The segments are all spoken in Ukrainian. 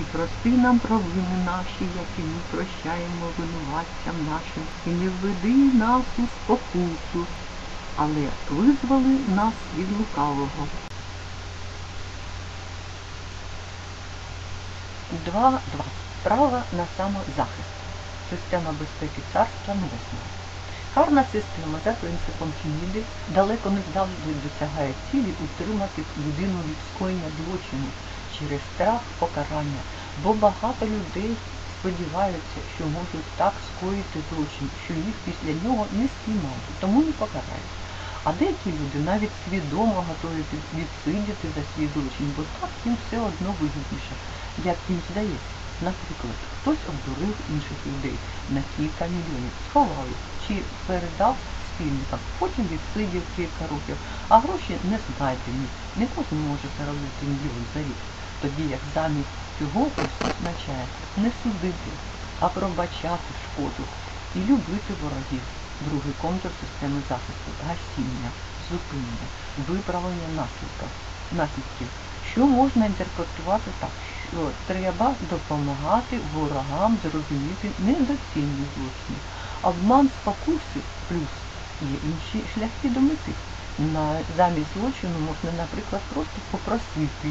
І прости нам провини наші, які ми прощаємо винуватцям нашим, і не введи нас у спокусу, але визволи нас від лукавого. 2.2. Право на самозахист. Система безпеки Царства Небесного. Карна система за принципом Феміди далеко не завжди досягає цілі утримати людину від скоєння злочину через страх покарання, бо багато людей сподіваються, що можуть так скоїти злочин, що їх після нього не спіймають, тому не покарають. А деякі люди навіть свідомо готові відсидіти за свій злочин, бо так їм все одно вигідніше, як їм здається. Наприклад, хтось обдурив інших людей на кілька мільйонів, сховав їх чи передав спільникам, потім відсидів кілька років, а гроші не знайдені. Не кожен може заробити мільйон за рік. Тоді як замість цього Ісус навчає не судити, а пробачати шкоду і любити ворогів. Другий контур системи захисту гасіння, зупинення, виправлення наслідків. наслідків, що можна інтерпретувати так, що треба допомагати ворогам зрозуміти недоцільні злочини. Обман спокуси плюс є інші шляхи до мети. На замість злочину можна, наприклад, просто попросити,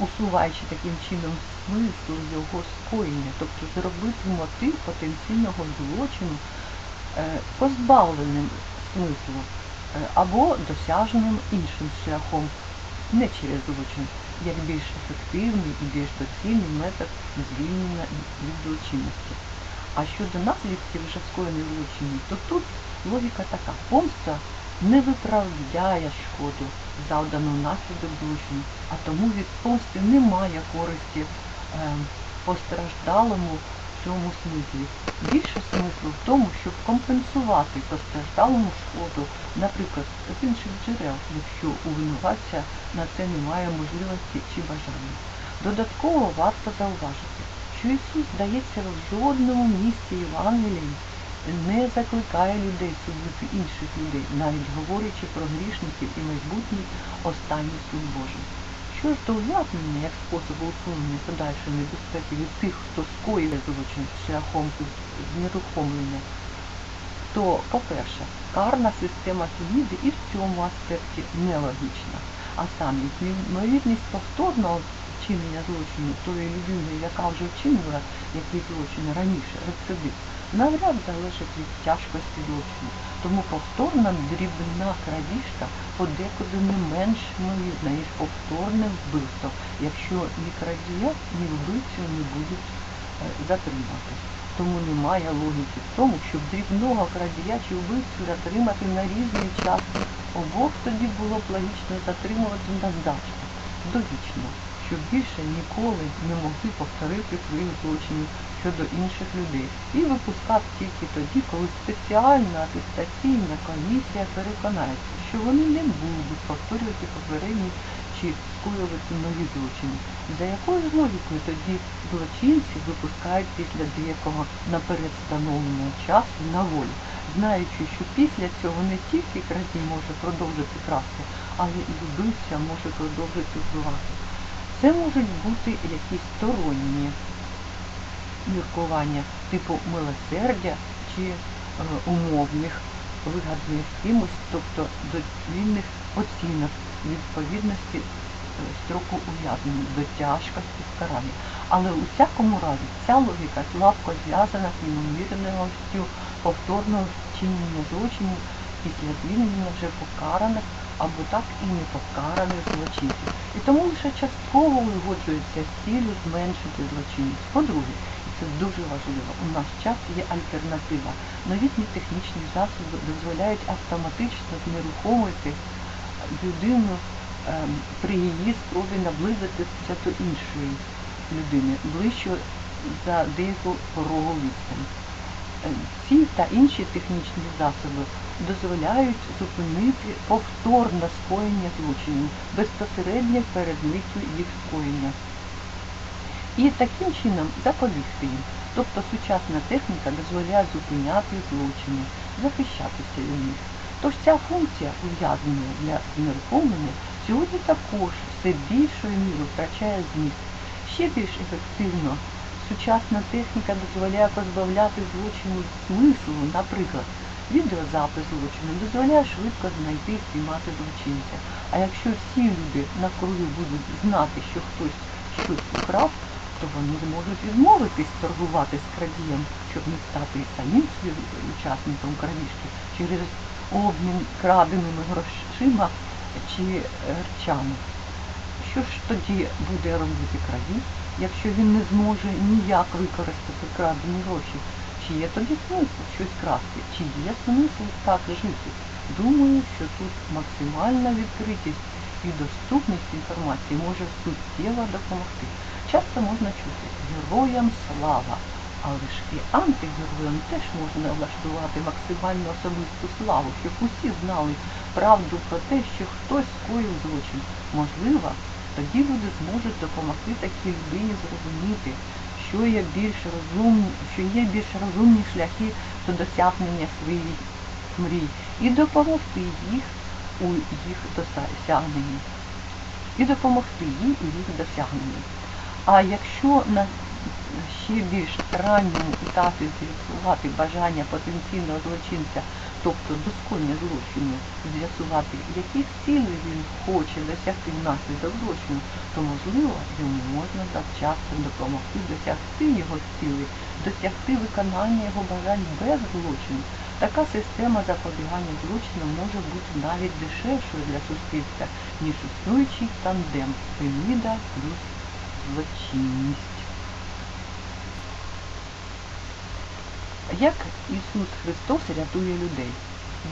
усуваючи таким чином смисл його скоєння, тобто зробити мотив потенційного злочину е, позбавленим смислу е, або досяжним іншим шляхом, не через злочин, як більш ефективний і більш доцільний метод звільнення від злочинності. А щодо наслідків вже скоєних злочинів, то тут логіка така. Помста не виправляє шкоду, завдану внаслідок злочину, а тому від помсти немає користі е, постраждалому в цьому смислі. Більше смислу в тому, щоб компенсувати постраждалому шкоду, наприклад, з інших джерел, якщо у винуватця на це немає можливості чи бажання. Додатково варто зауважити, що Ісус, здається, в жодному місці Євангелії не закликає людей судити інших людей, навіть говорячи про грішників і майбутній останній суд Божий. Що ж до ув'язнення як способу усунення подальшої небезпеки від тих, хто скоїв злочин шляхом знерухомлення, то, по-перше, карна система Феміди і в цьому аспекті нелогічна, а саме ймовірність повторного вчинення злочину тої людини, яка вже вчинила якийсь злочин раніше, рецидив, навряд залежить від тяжкості злочину. Тому повторна дрібна крадіжка подекуди не менш ймовірна, ніж повторне вбивство, якщо ні крадія, ні вбивцю не будуть е, затримати. Тому немає логіки в тому, щоб дрібного крадія чи вбивцю затримати на різний час. Обох тоді було б логічно затримувати на здачу, довічно, щоб більше ніколи не могли повторити своїх злочинів щодо інших людей і випускати тільки тоді, коли спеціальна атестаційна комісія переконається, що вони не будуть повторювати попередні чи скоювати нові злочини. За якою ж логікою тоді злочинці випускають після деякого наперед встановленого часу на волю, знаючи, що після цього не тільки крадій може продовжити красти, але і вбивця може продовжити вбивати. Це можуть бути якісь сторонні міркування типу милосердя чи е, умовних вигаданих кимось, тобто доцільних оцінок відповідності е, строку ув'язнення до тяжкості покарання. Але у всякому разі ця логіка слабко зв'язана з ймовірністю повторного вчинення злочинів після звільнення вже покараних або так і не покараних злочинців. І тому лише частково узгоджується з цілю зменшити злочинність. По-друге, це дуже важливо, у наш час є альтернатива. Новітні технічні засоби дозволяють автоматично знерухомити людину ем, при її спробі наблизитися до іншої людини, ближче за деяку порогову відстань. Е, Ці та інші технічні засоби дозволяють зупинити повторне скоєння злочинів безпосередньо перед миттю їх скоєння. І таким чином запобігти їм. Тобто сучасна техніка дозволяє зупиняти злочини, захищатися від них. Тож ця функція ув'язнення для знерухомлення сьогодні також все більшою мірою втрачає зміст. Ще більш ефективно сучасна техніка дозволяє позбавляти злочину смислу, наприклад, відеозапис злочину дозволяє швидко знайти і спіймати злочинця. А якщо всі люди навкруги будуть знати, що хтось щось украв, то вони зможуть відмовитись торгувати з крадієм, щоб не стати самим учасником крадіжки через обмін краденими грошима чи речами. Що ж тоді буде робити крадій, якщо він не зможе ніяк використати крадені гроші? Чи є тоді смисл щось красти? Чи є смисл так жити? Думаю, що тут максимальна відкритість і доступність інформації може суттєво допомогти. Часто можна чути героям слава, але ж і антигероям теж можна влаштувати максимальну особисту славу, щоб усі знали правду про те, що хтось скоїв злочин. Можливо, тоді люди зможуть допомогти такій людині зрозуміти, що є більш розумні, що є більш розумні шляхи до досягнення своїх мрій і допомогти їх у їх досягненні. І допомогти їм у їх досягненні. А якщо на ще більш ранньому етапі з'ясувати бажання потенційного злочинця, тобто досконня злочину, з'ясувати, яких цілей він хоче досягти внаслідок злочину, то можливо йому можна завчасно допомогти досягти його цілей, досягти виконання його бажань без злочину. Така система запобігання злочинам може бути навіть дешевшою для суспільства, ніж існуючий тандем пираміда плюс злочинність. Як Ісус Христос рятує людей?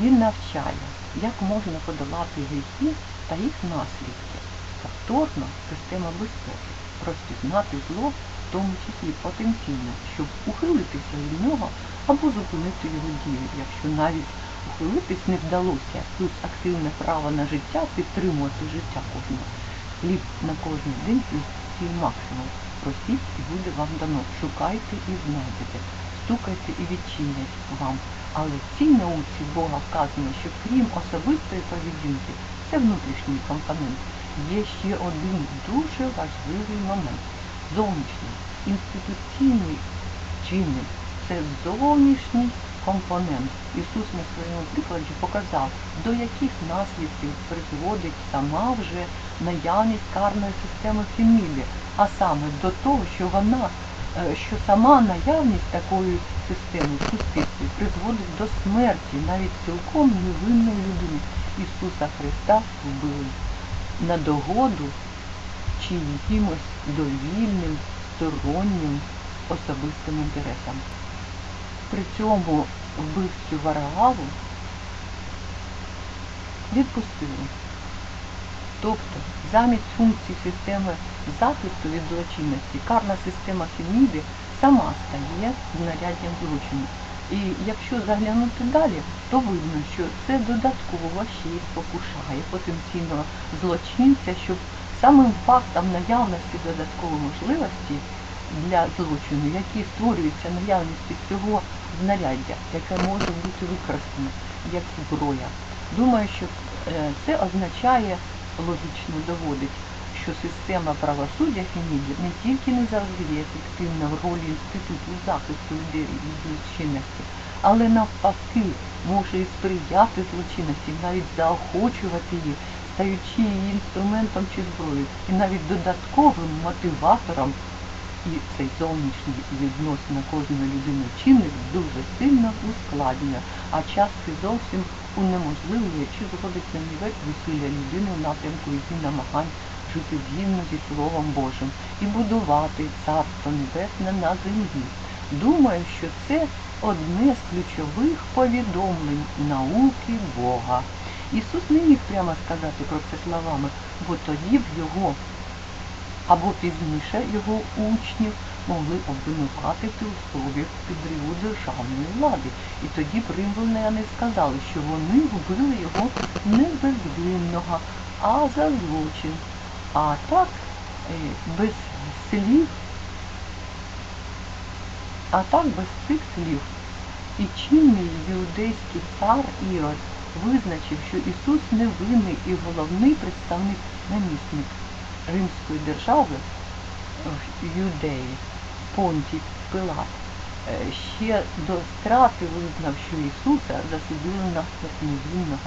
Він навчає, як можна подолати гріхи та їх наслідки. Повторно система безпеки, розпізнати зло, в тому числі потенційно, щоб ухилитися від нього або зупинити його дію, якщо навіть ухилитись не вдалося, плюс активне право на життя підтримувати життя кожного. Хліб на кожен день плюс ціль максимум. Просіть і буде вам дано. Шукайте і знайдете. Стукайте і відчинять вам. Але в цій науці Бога вказано, що крім особистої поведінки, це внутрішній компонент, є ще один дуже важливий момент. Зовнішній, інституційний чинник. Це зовнішній компонент. Ісус на своєму прикладі показав, до яких наслідків призводить сама вже наявність карної системи Феміди, а саме до того, що вона, е, що сама наявність такої системи в суспільстві призводить до смерті навіть цілком невинної людини. Ісуса Христа вбили на догоду чи якимось довільним, стороннім особистим інтересам. При цьому вбивцю Варававу відпустили. Тобто, замість функцій системи захисту від злочинності, карна система Феміди сама стає знаряддям злочину. І якщо заглянути далі, то видно, що це додатково ще й спокушає потенційного злочинця, щоб самим фактом наявності додаткової можливості для злочину, які створюються наявністю цього знаряддя, яке може бути використане як зброя. Думаю, що е, це означає, логічно доводить, що система правосуддя Феміді не тільки не завжди ефективна в ролі інституту захисту людей від злочинності, але навпаки може і сприяти злочинності, навіть заохочувати її, стаючи її інструментом чи зброєю, і навіть додатковим мотиватором. І цей зовнішній відносина кожної людини чинник дуже сильно ускладнює, а часто зовсім унеможливлює чи зводить на нівець зусилля людини в напрямку її намагань жити згідно зі Словом Божим і будувати Царство Небесне на землі. Думаю, що це одне з ключових повідомлень науки Бога. Ісус не міг прямо сказати про це словами, бо тоді в його або пізніше його учнів могли обвинуватити у спробі підриву державної влади. І тоді б римляни сказали, що вони вбили його не безвинного, а за злочин. А так, е, без слів, а так без цих слів. І чинний іудейський цар Ірод визначив, що Ісус невинний і головний представник намісник римської держави в юдеї, Понтій Пилат, е, ще до страти визнав, що Ісуса засудили на смерть невинного.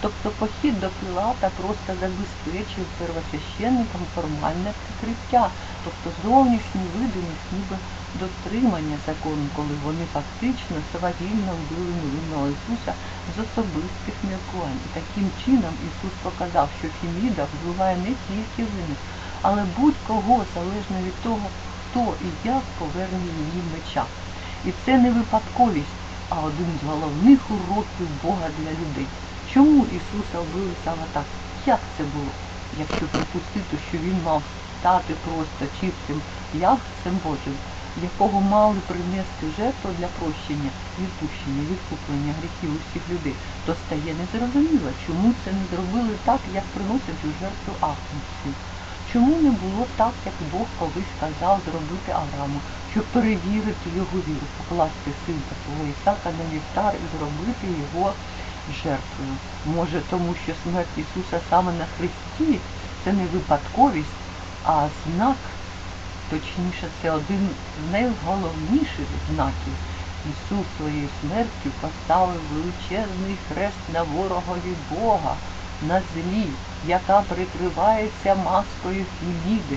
Тобто похід до Пілата просто забезпечив первосвященникам формальне прикриття, тобто зовнішню видимість ніби дотримання закону, коли вони фактично свавільно вбили невинного Ісуса з особистих міркувань. І таким чином Ісус показав, що Феміда вбиває не тільки винних, але будь-кого залежно від того, хто і як поверне її меча. І це не випадковість, а один з головних уроків Бога для людей. Чому Ісуса вбили саме так? Як це було? Якщо припустити, що він мав стати просто чистим явцем Божим, якого мали принести жертву для прощення, відпущення, відкуплення гріхів усіх людей, то стає незрозуміло, чому це не зробили так, як приносять у жертву Агнців. Чому не було так, як Бог колись сказав зробити Аврааму, щоб перевірити його віру, покласти синка свого Ісака на вівтар і зробити його жертвою? Може, тому що смерть Ісуса саме на Христі це не випадковість, а знак, точніше, це один з найголовніших знаків. Ісус своєю смертю поставив величезний хрест на ворогові Бога, на злі, яка прикривається маскою Феміди.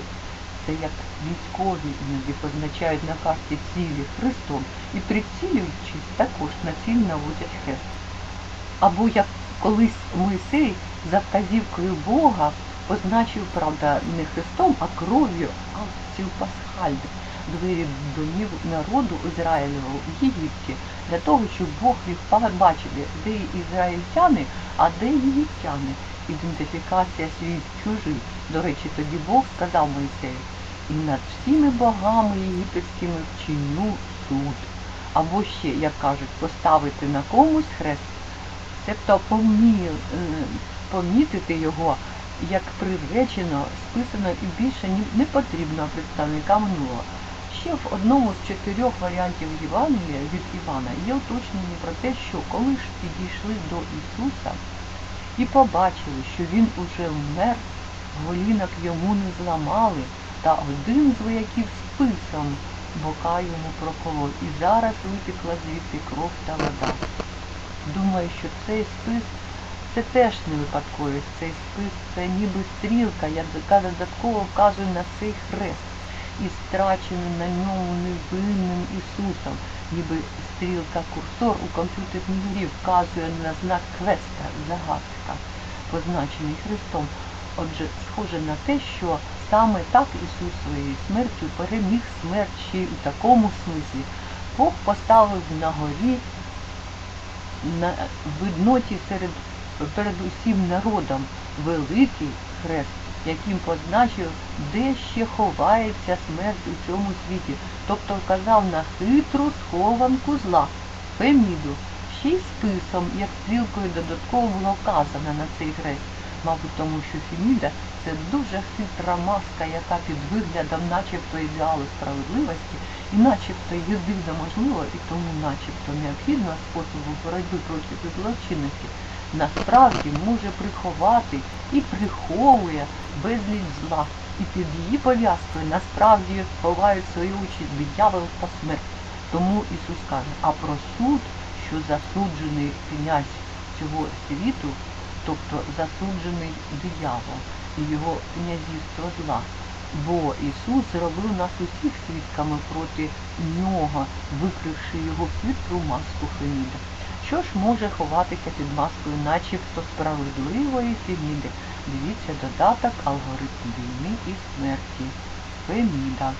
Це як військові іноді позначають на карті цілі Христом і прицілюючись також на ціль наводять хрест. Або як колись Мойсей за вказівкою Бога позначив, правда, не хрестом, а кров'ю акцію пасхальних двері домів народу Ізраїлевого в Єгипті, для того, щоб Бог їх побачити, де ізраїльтяни, а де єгиптяни. Ідентифікація свій чужий. До речі, тоді Бог сказав Мойсею, і над всіми богами єгипетськими вчиню суд. Або ще, як кажуть, поставити на комусь хрест, тобто е, помітити його як приречено, списано і більше не потрібно представникам минулого. Ще в одному з чотирьох варіантів Євангелія від Івана є уточнення про те, що коли ж підійшли до Ісуса і побачили, що він уже вмер, голінок йому не зламали, та один з вояків списом бока йому проколов, і зараз витекла звідти кров та вода. Думаю, що цей спис це теж не випадковість. Цей спис це ніби стрілка, яка додатково вказує на цей хрест і страченим на ньому невинним Ісусом, ніби стрілка курсор у комп'ютерній грі вказує на знак квеста, загадка, позначений Христом. Отже, схоже на те, що саме так Ісус своєю смертю переміг смерть ще й у такому смислі. Бог поставив на горі на видноті серед перед усім народом великий хрест, яким позначив, де ще ховається смерть у цьому світі, тобто вказав на хитру схованку зла, Феміду, ще й списом, як стрілкою додатково було вказано на цей хрест. Мабуть, тому що Феміда це дуже хитра маска, яка під виглядом начебто ідеалу справедливості і начебто єдино можливо, і тому начебто необхідного способу боротьби проти злочинності, насправді може приховати і приховує безліч зла. І під її пов'язкою насправді ховають свою участь диявол та смерть. Тому Ісус каже, а про суд, що засуджений князь цього світу, тобто засуджений диявол і його князівство зла. Бо Ісус зробив нас усіх свідками проти нього, викривши його хитру маску Феміда. Що ж може ховатися під маскою начебто справедливої Феміди? Дивіться додаток алгоритм війни і смерті. Феміда.